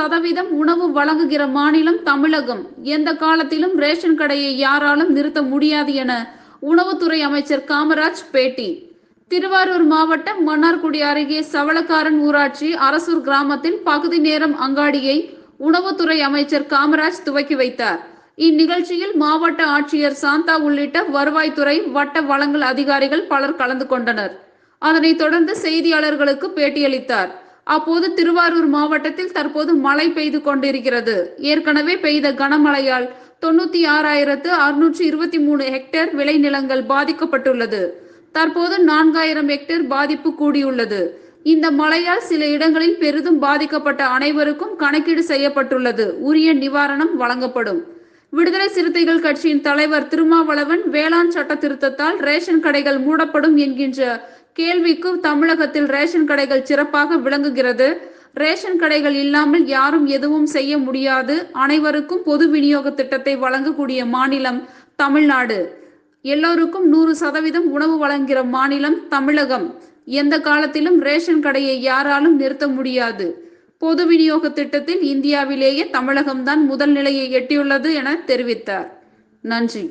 சதவீதம் உணவு வழங்குகிற மாநிலம் தமிழகம். எந்த காலத்திலும் ரேஷன் கடையை யாராலும் நிறுத்த முடியாது என உணவுத்துறை அமைச்சர் காமராஜ் பேட்டி. திருவாரூர் மாவட்டம் மன்னார்குடி அருகே சவளக்காரன் ஊராட்சி அரசூர் கிராமத்தில் பகுதி நேரம் அங்காடியை உணவுத்துறை அமைச்சர் காமராஜ் துவக்கி வைத்தார். இந்நிகழ்ச்சியில் மாவட்ட ஆட்சியர் சாந்தா உள்ளிட்ட வருவாய்த்துறை வட்ட வழங்கல் அதிகாரிகள் பலர் கலந்து கொண்டனர். அதனைத் தொடர்ந்து செய்தியாளர்களுக்கு பேட்டியளித்தார். அப்போது திருவாரூர் மாவட்டத்தில் தற்போது மழை பெய்து கொண்டிருக்கிறது. ஏற்கனவே பெய்த கனமழையால் தொண்ணூத்தி ஆறாயிரத்து அறுநூற்றி இருபத்தி மூணு ஹெக்டேர் விளைநிலங்கள் பாதிக்கப்பட்டுள்ளது. தற்போது நான்காயிரம் ஹெக்டேர் பாதிப்பு கூடியுள்ளது. இந்த மழையால் சில இடங்களில் பெரிதும் பாதிக்கப்பட்ட அனைவருக்கும் கணக்கீடு செய்யப்பட்டுள்ளது. உரிய நிவாரணம் வழங்கப்படும். விடுதலை சிறுத்தைகள் கட்சியின் தலைவர் திருமாவளவன் வேளாண் சட்ட திருத்தத்தால் ரேஷன் கடைகள் மூடப்படும் என்கின்ற கேள்விக்கு தமிழகத்தில் ரேஷன் கடைகள் சிறப்பாக விளங்குகிறது. ரேஷன் கடைகள் இல்லாமல் யாரும் எதுவும் செய்ய முடியாது. அனைவருக்கும் பொது விநியோக திட்டத்தை வழங்கக்கூடிய மாநிலம் தமிழ்நாடு. எல்லோருக்கும் நூறு சதவீதம் உணவு வழங்குகிற மாநிலம் தமிழகம். எந்த காலத்திலும் ரேஷன் கடையை யாராலும் நிறுத்த முடியாது. பொது விநியோக திட்டத்தில் இந்தியாவிலேயே தமிழகம்தான் முதல் நிலையை எட்டியுள்ளது என தெரிவித்தார். நன்றி.